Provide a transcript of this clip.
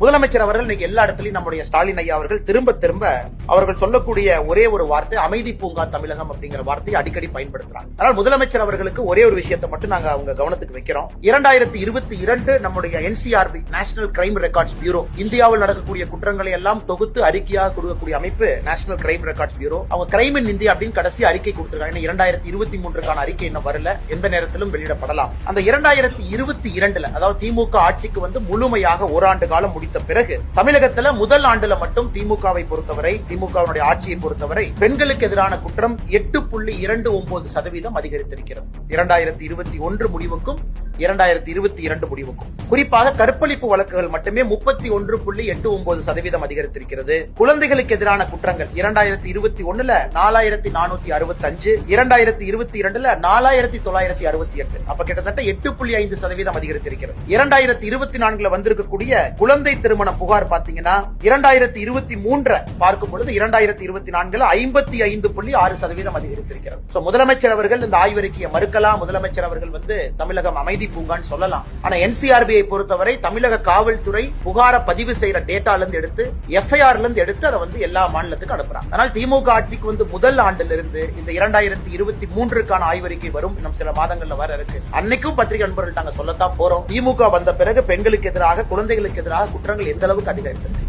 முதலமைச்சர் அவர்கள் இன்னைக்கு எல்லா இடத்துலயும் நம்முடைய ஸ்டாலின் ஐயா அவர்கள் திரும்ப திரும்ப அவர்கள் சொல்லக்கூடிய ஒரே ஒரு வார்த்தை அமைதி பூங்கா தமிழகம் அப்படிங்கிற வார்த்தையை அடிக்கடி பயன்படுத்துறாங்க. அதனால் முதலமைச்சர் அவர்களுக்கு ஒரே ஒரு விஷயத்தை மட்டும் நாங்க அவங்க கவனத்துக்கு வைக்கிறோம். இரண்டாயிரத்தி இருபத்தி இரண்டு நம்முடைய NCRB national crime records bureau இந்தியாவில் நடக்கக்கூடிய குற்றங்களை எல்லாம் தொகுத்து அறிக்கையாக கொடுக்கக்கூடிய அமைப்பு நேஷனல் கிரைம் ரெக்கார்ட்ஸ் பியூரோ அவங்க கிரைம் இன் இந்தியா அப்படின்னு கடைசி அறிக்கை கொடுத்திருக்காங்க. இரண்டாயிரத்தி இருபத்தி மூன்றுக்கான அறிக்கை இன்னும் வரல. எந்த நேரத்திலும் வெளியிடப்படலாம். அந்த இரண்டாயிரத்தி இருபத்தி இரண்டுல அதாவது திமுக ஆட்சிக்கு வந்து முழுமையாக ஓராண்டு காலம் முடித்த பிறகு தமிழகத்துல முதல் ஆண்டுல மட்டும் திமுகவை பொறுத்தவரை திமுகவினுடைய ஆட்சியை பொறுத்தவரை பெண்களுக்கு எதிரான குற்றம் எட்டு புள்ளி இரண்டு ஒன்பது சதவீதம் அதிகரித்திருக்கிறது. இரண்டாயிரத்தி இருபத்தி ஒன்று முடிவுக்கும் இரண்டாயிரத்தி இருபத்தி இரண்டு முடிவுக்கும். குறிப்பாக கற்பழிப்பு வழக்குகள் மட்டுமே முப்பத்தி ஒன்று புள்ளி எட்டு ஒன்பது சதவீதம் அதிகரித்திருக்கிறது. குழந்தைகளுக்கு எதிரான குற்றங்கள் இரண்டாயிரத்தி இருபத்தி ஒண்ணுல நாலாயிரத்தி நானூத்தி அறுபத்தி அஞ்சு இரண்டாயிரத்தி இருபத்தி இரண்டுல நாலாயிரத்தி தொள்ளாயிரத்தி அறுபத்தி எட்டு. அப்ப கிட்டத்தட்ட எட்டு புள்ளி ஐந்து சதவீதம் அதிகரித்திருக்கிறது. இரண்டாயிரத்தி இருபத்தி நான்குல வந்திருக்கக்கூடிய குழந்தை திருமண புகார் பாத்தீங்கன்னா இரண்டாயிரத்தி இருபத்தி மூன்று பார்க்கும் பொழுது இரண்டாயிரத்தி இருபத்தி நான்குல ஐம்பத்தி ஐந்து புள்ளி ஆறு சதவீதம் அதிகரித்திருக்கிறது. முதலமைச்சர் அவர்கள் இந்த ஆய்வறிக்கையை மறுக்கலாம். முதலமைச்சர் அவர்கள் வந்து தமிழகம் அமைதி பூங்கான்னு சொல்லலாம். ஆனா என்சிஆர்பியை பொறுத்தவரை தமிழக காவல்துறை புகார பதிவு செய்யற டேட்டால இருந்து எடுத்து எஃப்ஐஆர்ல இருந்து எடுத்து அதை வந்து எல்லா மாநிலத்துக்கும் அனுப்புறாங்க. ஆனால் திமுக ஆட்சிக்கு வந்து முதல் ஆண்டுல இருந்து இந்த இரண்டாயிரத்தி இருபத்தி மூன்றுக்கான ஆய்வறிக்கை வரும். இன்னும் சில மாதங்கள்ல வர இருக்கு. அன்னைக்கும் பத்திரிகை நண்பர்கள் நாங்க சொல்லத்தான் போறோம். திமுக வந்த பிறகு பெண்களுக்கு எதிராக குழந்தைகளுக்கு எதிராக குற்றங்கள் எந்த அளவுக்கு அதிகரித்தது